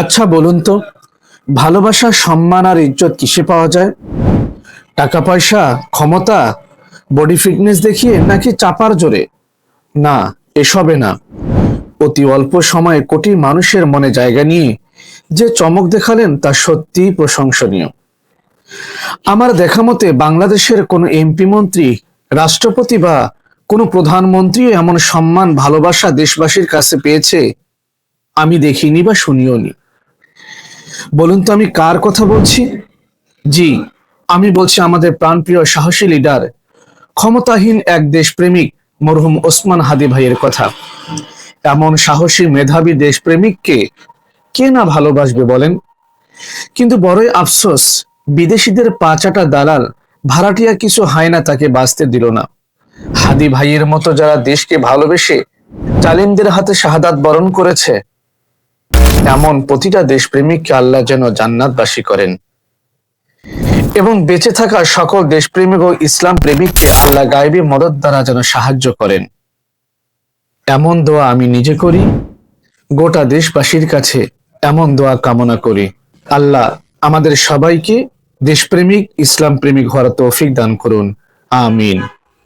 আচ্ছা বলুন তো, ভালোবাসা, সম্মান আর ইজ্জত কিসে পাওয়া যায়? টাকা, পয়সা, ক্ষমতা বডি ফিটনেস দেখিয়ে নাকি চাপার জোরে? না, এসবে না। অতি অল্প সময়ে কোটি মানুষের মনে জায়গা নিয়ে যে চমক দেখালেন তা সত্যিই প্রশংসনীয়। আমার দেখা মতে বাংলাদেশের কোনো এমপি মন্ত্রী, রাষ্ট্রপতি বা কোনো প্রধানমন্ত্রীও এমন সম্মান, ভালোবাসা দেশবাসীর কাছে পেয়েছে, আমি দেখিনি বা শুনিও নি বলুন তো আমি কার কথা বলছি? জি, আমি বলছি আমাদের প্রাণপ্রিয় সাহসী লিডার, ক্ষমতাহীন এক দেশপ্রেমিক মরহুম ওসমান হাদি ভাইয়ের কথা। এমন সাহসী মেধাবী দেশপ্রেমিককে কে না ভালোবাসবে বলেন? কিন্তু বড়ই আফসোস, বিদেশিদের পাচাটা দালাল ভাড়াটিয়া কিছু হয় না তাকে বাঁচতে দিল না। হাদি ভাইয়ের মতো যারা দেশকে ভালোবেসে, জালিমদের হাতে শাহাদাত বরণ করেছে এমন প্রতিটা দেশপ্রেমিককে আল্লাহ যেন জান্নাতবাসী করেন। এবং বেঁচে থাকা সকল দেশপ্রেমিক ও ইসলাম প্রেমিককে আল্লাহ গায়েবী মদত দ্বারা যেন সাহায্য করেন। এমন দোয়া আমি নিজে করি, গোটা দেশবাসীর কাছে এমন দোয়া কামনা করি। আল্লাহ আমাদের সবাইকে দেশপ্রেমিক, ইসলাম প্রেমিক হওয়ার তৌফিক দান করুন। আমিন।